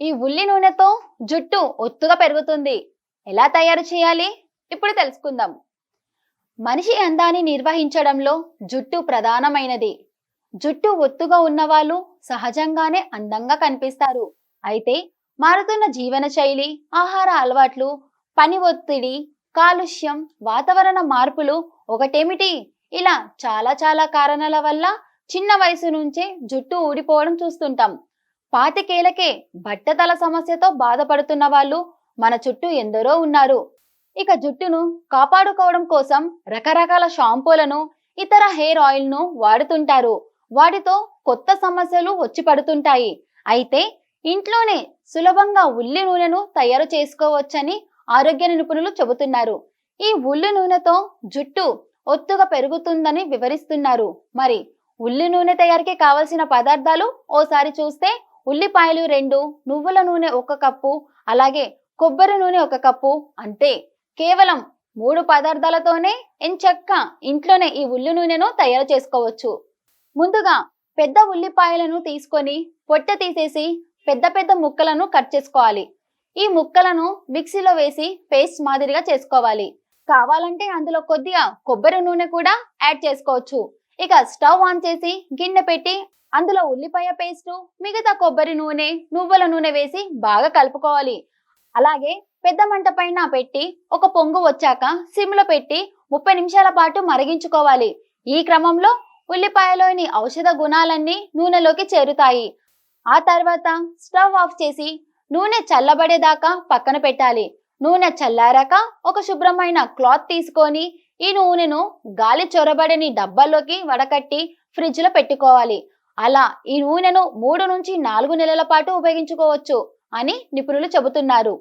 ఈ ఉల్లి నూనెతో జుట్టు ఒత్తుగా పెరుగుతుంది. ఎలా తయారు చేయాలి? ఇప్పుడు తెలుసుకుందాం. మనిషి అందాన్ని నిర్వహించడంలో జుట్టు ప్రధానమైనది. జుట్టు ఒత్తుగా ఉన్నవాళ్ళు సహజంగానే అందంగా కనిపిస్తారు. అయితే మారుతున్న జీవన శైలి ఆహార అలవాట్లు పని ఒత్తిడి కాలుష్యం వాతావరణ మార్పులు ఒకటేమిటి? ఇలా చాలా చాలా కారణాల వల్ల చిన్న వయసు నుంచే జుట్టు ఊడిపోవడం చూస్తుంటాం. పాతికేలకే బట్టతల సమస్యతో బాధపడుతున్న వాళ్ళు మన చుట్టూ ఎందరో ఉన్నారు. ఇక జుట్టును కాపాడుకోవడం కోసం రకరకాల షాంపూలను ఇతర హెయిర్ ఆయిల్ను వాడుతుంటారు. వాటితో కొత్త సమస్యలు వచ్చి పడుతుంటాయి. అయితే ఇంట్లోనే సులభంగా ఉల్లి నూనెను తయారు చేసుకోవచ్చని ఆరోగ్య నిపుణులు చెబుతున్నారు. ఈ ఉల్లి నూనెతో జుట్టు ఒత్తుగా పెరుగుతుందని వివరిస్తున్నారు. మరి ఉల్లి నూనె తయారీకి కావలసిన పదార్థాలు ఓసారి చూస్తే ఉల్లిపాయలు రెండు నువ్వుల నూనె ఒక కప్పు అలాగే కొబ్బరి నూనె ఒక కప్పు అంతే. కేవలం మూడు పదార్థాలతోనే ఎంచక్క ఇంట్లోనే ఈ ఉల్లి నూనెను తయారు చేసుకోవచ్చు. ముందుగా పెద్ద ఉల్లిపాయలను తీసుకొని పొట్ట తీసేసి పెద్ద పెద్ద ముక్కలను కట్ చేసుకోవాలి. ఈ ముక్కలను మిక్సీలో వేసి పేస్ట్ మాదిరిగా చేసుకోవాలి. కావాలంటే అందులో కొద్దిగా కొబ్బరి నూనె కూడా యాడ్ చేసుకోవచ్చు. ఇక స్టవ్ ఆన్ చేసి గిన్నె పెట్టి అందులో ఉల్లిపాయ పేస్ట్ మిగతా కొబ్బరి నూనె నువ్వుల నూనె వేసి బాగా కలుపుకోవాలి. అలాగే పెద్ద మంట పైన పెట్టి ఒక పొంగు వచ్చాక సిమ్లో పెట్టి ముప్పై నిమిషాల పాటు మరిగించుకోవాలి. ఈ క్రమంలో ఉల్లిపాయలోని ఔషధ గుణాలన్నీ నూనెలోకి చేరుతాయి. ఆ తర్వాత స్టవ్ ఆఫ్ చేసి నూనె చల్లబడేదాకా పక్కన పెట్టాలి. నూనె చల్లారాక ఒక శుభ్రమైన క్లాత్ తీసుకొని ఈ నూనెను గాలి చొరబడని డబ్బాలోకి వడకట్టి ఫ్రిడ్జ్లో పెట్టుకోవాలి. అలా ఈ నూనెను మూడు నుంచి నాలుగు నెలల పాటు ఉపయోగించుకోవచ్చు అని నిపుణులు చెబుతున్నారు.